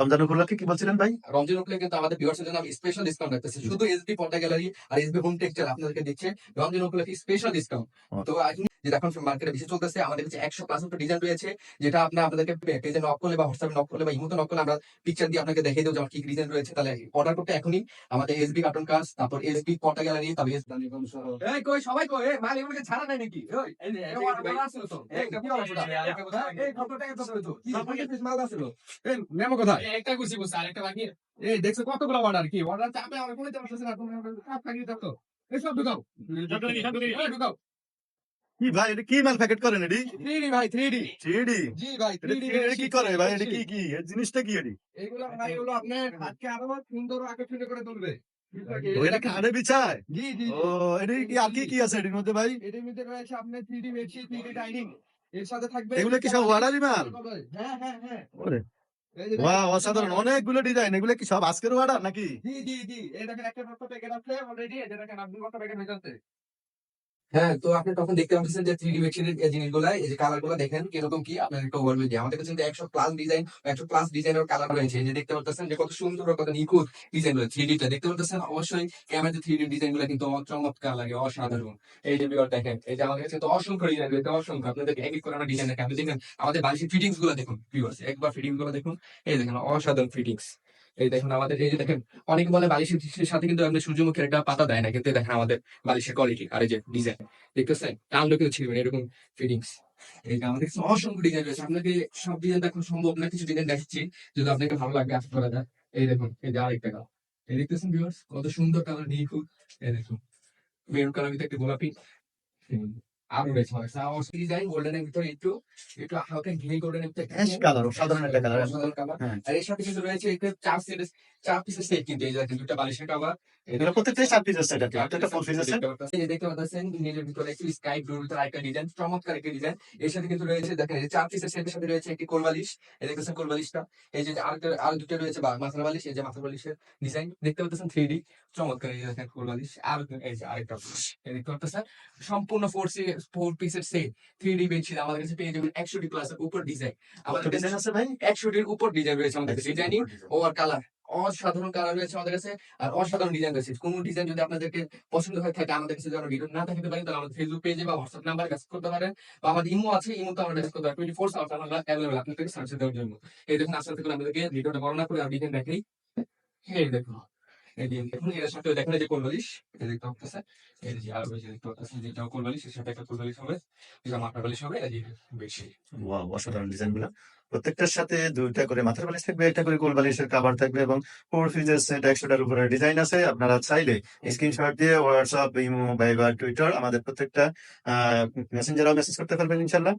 রমজান উপলক্ষে কি বলছিলেন ভাই? রমজান উপলক্ষে কিন্তু আমাদের ভিউয়ার্সের জন্য আমি স্পেশাল ডিসকাউন্ট রাখতেছি। শুধু এসবি পর্দা গ্যালারি আর এসবি হোম টেক্সচার আপনাদেরকে দিচ্ছে। রমজান উপলক্ষে স্পেশাল ডিসকাউন্ট তো যেটা এখন মার্কেটে বেশি চলতেছে আমাদের কাছে একশো প্লাস ডিজাইন রয়েছে যেটা আপনার আপনাদেরকে পেজে নক করলে বা হোয়াটসঅ্যাপে নক করলে বা ইমোতে নক করলে আমরা পিকচার দিয়ে আপনাকে দেখিয়ে দেবো যে আমার কি ডিজাইন রয়েছে। তাহলে অর্ডার করতে এখনই আমাদের এসবি কার্টুন কাজ তারপর এসবি পর্দা গ্যালারি তারপর এই কই সবাই কই? এই মাল এগুলোকে ছাড়া নাই নাকি? ওই এই আসলো তো। একটা কি অবস্থা। এই কত টাকা তো তো। কি মাল আসলো। এই মেমো কোথায়? একটা কুচি বসে আরেকটা বাকি এই দেখছ কতগুলো অর্ডার কি? অর্ডার চাপে আমার কোনো পারছিস না তুমি কাপ লাগিয়ে দাও তো। এই ঢুকাও। ঢুকাও। কি ভাই এটা কি মাল প্যাকেট করেন এডি 3D ভাই 3D থ্রিডি জি ভাই 3D এটা কি করে ভাই? এটা কি কি? এর জিনিসটা কি এডি এগুলো ভাই আপনি আরও সুন্দর আকর্ষণীয় করে তুলবে। এটা কানে বিছায়? জি জি ও এটা কি আর কি কি আছে এটির মধ্যে ভাই? এটার মধ্যে রয়েছে আপনার 3D বেডশিট 3D ডাইনিং এর সাথে থাকবে এগুলো কি সব অর্ডারই মাল? হ্যাঁ হ্যাঁ হ্যাঁ। ওরে। বাহ অসাধারণ। অনেকগুলো ডিজাইন এগুলো কি সব আজকের অর্ডার নাকি? জি জি জি। এই একটা প্যাকেট আছে অলরেডি এটা দেখেন প্যাকেট হয়ে যাচ্ছে। হ্যাঁ তো আপনি তখন দেখতে পাচ্ছেন যে থ্রি ডি এই জিনিসগুলা এই যে কালারগুলো দেখেন, কীরকম কি, আপনার একটা ওভারভিউ দিয়ে আমাদের কাছে একশো প্লাস ডিজাইন একশো প্লাস ডিজাইনের কালার রয়েছে। যে দেখতে পাচ্ছেন যে কত সুন্দর কত নিখুঁত ডিজাইন রয়েছে থ্রি টা। দেখতে পাচ্ছেন অবশ্যই ক্যামেরাতে থ্রি ডি ডিজাইনগুলো কিন্তু চমৎকার লাগে, অসাধারণ। এই যে বিগর দেখেন, এই যে আমাদের কাছে কিন্তু অসংখ্য ডিজাইন রয়েছে, অসংখ্য। আপনাদেরকে এক এক করে ডিজাইন দেখেন। আপনি দেখেন, আমাদের বালিশের ফিটিংসগুলো দেখুন একবার ফিটিংসগুলো দেখুন। এই দেখেন, অসাধারণ ফিটিংস এই দেখুন আমাদের, এই যে দেখেন, অনেকে বলে বালিশের সাথে কিন্তু আপনি সূর্যমুখীর একটা পাতা দেয় না, কিন্তু দেখেন আমাদের বালিশের কোয়ালিটি আর এই যে ডিজাইন দেখতেছেন? টানলে কিন্তু ছিড়বেন এরকম ফিটিংস আমাদের অসংখ্য ডিজাইন রয়েছে, আপনাকে সব ডিজাইন দেখানো সম্ভব না, কিছু ডিজাইন দেখাচ্ছি, যদি আপনাকে ভালো লাগবে আশা করা যায়। এই দেখুন, এই যে আরেকটা কালার এই দেখতেছেন ভিউয়ার্স কত সুন্দর কালার নিখুঁত এই দেখুন। মেরুন কালার ভিতরে একটু গোলাপি। আরও রয়েছে আমাদের কাছে ডিজাইন গোল্ডেনের ভিতরে একটু একটু হালকা ঘি গোল্ডেনের ভিতরে অ্যাশ কালার অসাধারণ একটা কালার অসাধারণ কালার হ্যাঁ। আর এর সাথে কিন্তু রয়েছে একটা চার সেট চার পিসের সেট কিন্তু এই যে দেখেন দুটা বালিশের কভার এগুলো প্রত্যেকটাই চার পিস আছে এটা একটা ফোর পিস আছে এই দেখতে পাচ্ছেন নীলের ভিতরে একটু স্কাই ব্লুর ভিতরে আরেকটা ডিজাইন চমৎকার একটা ডিজাইন এর সাথে কিন্তু রয়েছে দেখেন এই চার পিসের সেটের সাথে রয়েছে একটি কোলবালিশ এই দেখতেছেন কোলবালিশটা এই যে আরেকটা আর দুটো রয়েছে মাথার বালিশ এই যে মাথার বালিশের ডিজাইন দেখতে পাচ্ছেন থ্রি ডি চমৎকার এই দেখেন কোলবালিশ আর এই যে আরেকটা এই দেখতে পাচ্ছেন সম্পূর্ণ ফোর ফোর পিসের সেট থ্রি ডি বেডশিট আমাদের কাছে পেয়ে যাবেন একশো ডি প্লাস উপর ডিজাইন আমাদের ডিজাইন আছে ভাই? একশো ডির উপর ডিজাইন রয়েছে আমাদের কাছে ডিজাইনিং ও আর কালার অসাধারণ কালার রয়েছে আমাদের কাছে আর অসাধারণ ডিজাইন রয়েছে। কোন ডিজাইন যদি আপনাদেরকে পছন্দ হয়ে থাকে আমাদের কাছে যেন ভিডিও না থাকতে পারেন তাহলে আমাদের ফেসবুক পেজে বা হোয়াটসঅ্যাপ নাম্বার কাজ করতে পারেন বা আমাদের ইমো আছে ইমোতে আমরা কাজ করতে পারেন। টোয়েন্টি ফোর আওয়ার্স আমরা অ্যাভেলেবল আপনাদেরকে সার্ভিস দেওয়ার জন্য। এই দেখুন আস্তে আস্তে আমাদেরকে ভিডিওটা বর্ণনা করে আর ডিজাইন দেখাই। এই দেখুন। দেখুন, এর সাথে দেখুন এই যে কোলবালিশ এর সাথে একটা কোলবালিশ হবে মাথার বালিশ হবে বেশি। অসাধারণ ডিজাইনগুলো। প্রত্যেকটার সাথে দুইটা করে মাথার বালিশ থাকবে একটা করে কোল বালিশের কাভার থাকবে এবং ফোর পিসের সেট একশোটার উপরে ডিজাইন আছে। আপনারা চাইলে স্ক্রিনশট দিয়ে হোয়াটসঅ্যাপ ইমো ভাইবার টুইটার আমাদের প্রত্যেকটা মেসেঞ্জারও মেসেজ করতে পারবেন ইনশাল্লাহ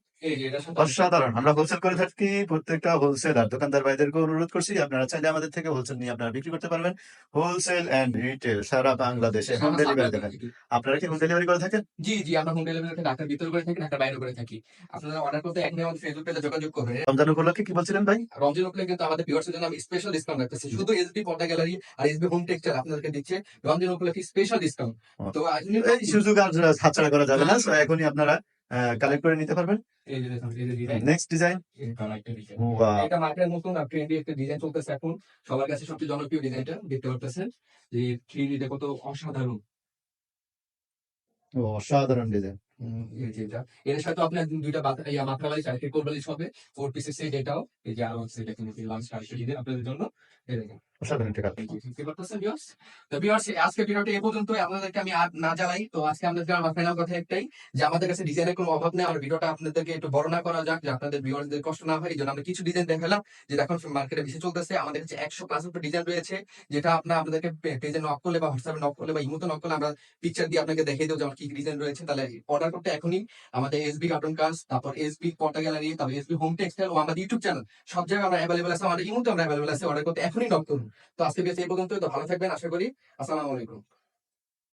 অসাধারণ। আমরা হোলসেল করে থাকি প্রত্যেকটা হোলসেলার দোকানদার ভাইদেরকে অনুরোধ করছি আপনারা চাইলে আমাদের থেকে হোলসেল নিয়ে আপনারা বিক্রি করতে পারবেন। হোলসেল এন্ড রিটেল সারা বাংলাদেশে হোম ডেলিভারি দেবেন আপনারা কি হোম ডেলিভারি করে থাকেন? জি জি আমরা হোম ডেলিভারি ঢাকার ভিতরে করে থাকি ঢাকার বাইরে করে থাকি। আপনারা অর্ডার করতে এক আমাদের ফেসবুক পেজে যোগাযোগ করবেন। কি বলছিলেন ভাই? রমজান উপলক্ষে কিন্তু আমাদের ভিউয়ার্সের জন্য আমি স্পেশাল ডিসকাউন্ট রাখতেছি। শুধু এসবি পর্দা গ্যালারি আর এসবি হোম টেক্সচার আপনাদেরকে দিচ্ছে। রমজান উপলক্ষে স্পেশাল ডিসকাউন্ট তো এই সুযোগ আর হাতছাড়া করা যাবে না। তো এখনই আপনারা কালেক্ট করে নিতে পারবেন। নেক্সট ডিজাইন এটা মার্কেটের নতুন আর ট্রেন্ডি একটা ডিজাইন চলতেছে এখন। সবার কাছে সবচেয়ে জনপ্রিয় ডিজাইনটা দেখতে যে থ্রি ডিটা কত অসাধারণ। অসাধারণ ডিজাইন এই যে এটা। এর সাথে আপনার দুইটা ইয়া মাথা বালিশ আর একটা কোল হবে ফোর পিসের সেট এটাও এই যে আরও সেট এখানে লাঞ্চ আরেকটা ডিজাইন আপনাদের জন্য। এই দেখেন। অসাধারণ টাকা এই যে দেখতে পাচ্ছেন viewers? তো viewers, আজকে ভিডিওটা এই পর্যন্তই আপনাদেরকে আমি আর না জ্বালাই তো আজকে আমার ফাইনাল কথা একটাই যে আমাদের কাছে ডিজাইনের কোনো অভাব নেই। আমার ভিডিওটা আপনাদেরকে একটু বর্ণনা করা যাক যে আপনাদের ভিউয়ারদের কষ্ট না হয় এই জন্য আমরা কিছু ডিজাইন দেখালাম যেটা এখন মার্কেটে বেশি চলতেছে। আমাদের কাছে একশো প্লাস উপর ডিজাইন রয়েছে যেটা আপনার আপনাদেরকে পেজে নক করলে বা হোয়াটসঅ্যাপে নক করলে বা ইমোতে নক করলে আমরা পিকচার দিয়ে আপনাকে দেখিয়ে দেবো যে আমার কি ডিজাইন রয়েছে। তাহলে অর্ডার করতে এখনই আমাদের এসবি কার্টুন কাজ তারপর এসবি পটা গ্যালারি তারপর এসবি হোম টেক্সটাইল ও আমাদের ইউটিউব চ্যানেল সব জায়গায় আমরা অ্যাভেলেবেল আছে, আমাদের ইমোতে আমরা অ্যাভেলেবেল আছে অর্ডার করতে এখনই নক করুন। তো আজকে বেশ এই পর্যন্ত তো ভালো থাকবেন, আশা করি। আসসালামু আলাইকুম।